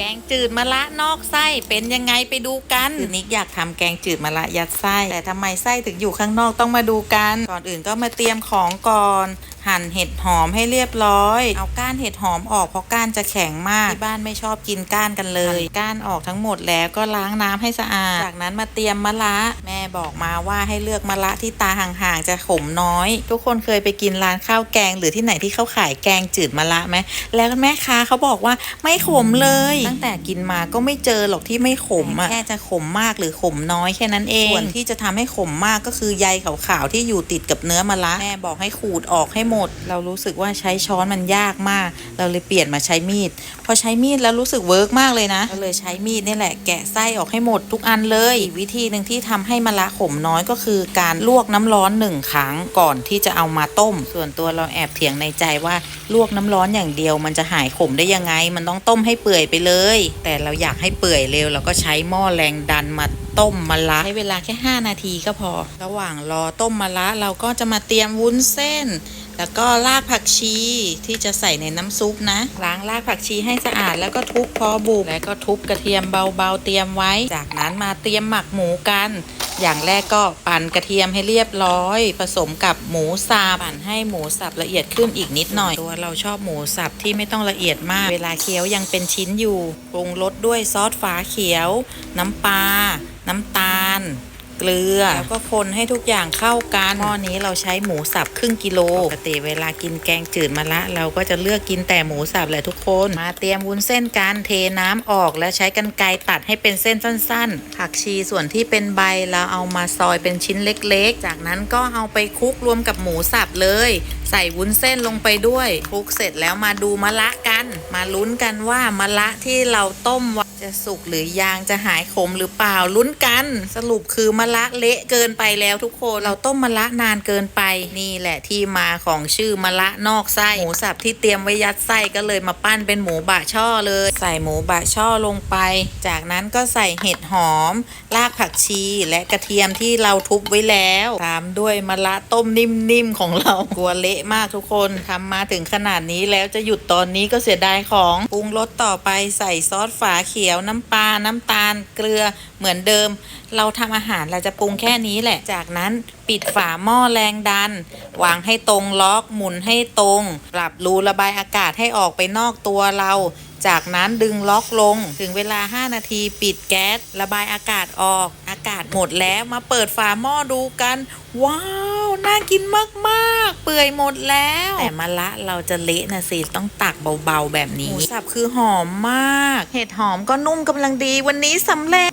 แกงจืดมะระนอกไส้เป็นยังไงไปดูกันนิกอยากทำแกงจืดมะระยัดไส้ แต่ทำไมไส้ถึงอยู่ข้างนอกต้องมาดูกัน ก่อนอื่นก็มาเตรียมของก่อน หั่นเห็ดหอมให้เรียบร้อย เอาก้านเห็ดหอมออกเพราะก้านจะแข็งมากที่บ้านไม่ชอบกินก้านกันเลยก้านออกทั้งหมดแล้วก็ล้างน้ำให้สะอาด จากนั้นมาเตรียมมะระแม่บอกมาว่าให้เลือกมะระที่ตาห่างๆจะขมน้อย ทุกคนเคยไปกินร้านข้าวแกง หรือที่ไหนที่เขาขายแกงจืดมะระไหมแล้วแม่ค้าเขาบอกว่าไม่ขมเลย ตั้งแต่กินมาก็ไม่เจอหรอกที่ไม่ขมอะแค่จะขมมากหรือขมน้อยแค่นั้นเองส่วนที่จะทำให้ขมมากก็คือใยขาวๆที่อยู่ติดกับเนื้อมะระแม่บอกให้ขูดออกให้หมดเรารู้สึกว่าใช้ช้อนมันยากมาก เราเลยเปลี่ยนมาใช้มีด พอใช้มีดแล้วรู้สึกเวิร์กมากเลยนะก็เลยใช้มีดนี่แหละแกะไส้ออกให้หมดทุกอันเลยอีกวิธีหนึ่งที่ทำให้มะระขมน้อยก็คือการลวกน้ำร้อนหนึ่งครั้งก่อนที่จะเอามาต้ม ส่วนตัวเราแอบเถียงในใจว่าลวกน้ำร้อนอย่างเดียว มันจะหายขมได้ยังไง มันต้องต้มให้เปื่อยไปเลย แต่เราอยากให้เปื่อยเร็วเราก็ใช้หม้อแรงดันมาต้มมะระใช้เวลาแค่ 5 นาทีก็พอ ระหว่างรอต้มมะระเราก็จะมาเตรียมวุ้นเส้น แล้วก็รากผักชีที่จะใส่ในน้ำซุปนะ ล้างรากผักชีให้สะอาดแล้วก็ทุบพอบุกแล้วก็ทุบกระเทียมเบาๆเตรียมไว้ จากนั้นมาเตรียมหมักหมูกัน อย่างแรกก็ปั่นกระเทียมให้เรียบร้อย ผสมกับหมูสับปั่นให้หมูสับละเอียดขึ้นอีกนิดหน่อย ตัวเราชอบหมูสับที่ไม่ต้องละเอียดมาก เวลาเคี้ยวยังเป็นชิ้นอยู่ปรุงรสด้วยซอสฝาเขียว น้ำปลาน้ำตาล เกลือ แล้วก็คนให้ทุกอย่างเข้ากันหม้อนี้เราใช้หมูสับครึ่งกิโลปกติเวลากินแกงจืดมะระเราก็จะเลือกกินแต่หมูสับแหละทุกคนมาเตรียมวุ้นเส้นกันเทน้ำออกแล้วใช้กันไกรตัดให้เป็นเส้นสั้น ๆ ผักชีส่วนที่เป็นใบเราเอามาซอยเป็นชิ้นเล็กๆ จากนั้นก็เอาไปคลุกรวมกับหมูสับเลย ใส่วุ้นเส้นลงไปด้วยคลุกเสร็จแล้วมาดูมะระกัน มาลุ้นกันว่ามะระที่เราต้มไว้จะสุกหรือยางจะหายขมหรือเปล่าลุ้นกัน สรุปคือมะระเละเกินไปแล้วทุกคนเราต้มมะระนานเกินไปนี่แหละที่มาของชื่อมะระนอกไส้หมูสับที่เตรียมไว้ยัดไส้ก็เลยมาปั้นเป็นหมูบะช่อเลย ใส่หมูบะช่อลงไป จากนั้นก็ใส่เห็ดหอม รากผักชีและกระเทียมที่เราทุบไว้แล้วตามด้วยมะระต้มนิ่มๆของเรากลัวเละมากทุกคนทำมาถึงขนาดนี้แล้วจะหยุดตอนนี้ก็เสียดายของปรุงรสต่อไปใส่ซอสฝาเขียวน้ำปลาน้ำตาลเกลือเหมือนเดิม เราทำอาหารเราจะปรุงแค่นี้แหละ จากนั้นปิดฝาหม้อแรงดัน วางให้ตรงล็อกหมุนให้ตรง ปรับรูระบายอากาศให้ออกไปนอกตัวเรา จากนั้นดึงล็อกลง ถึงเวลา 5 นาทีปิดแก๊สระบายอากาศออก อากาศหมดแล้วมาเปิดฝาหม้อดูกัน ว้าวน่ากินมากๆ เปื่อยหมดแล้ว แต่มะละเราจะเละนะสิต้องตักเบาๆแบบนี้หมูสับคือหอมมาก เห็ดหอมก็นุ่มกำลังดีวันนี้สำเร็จ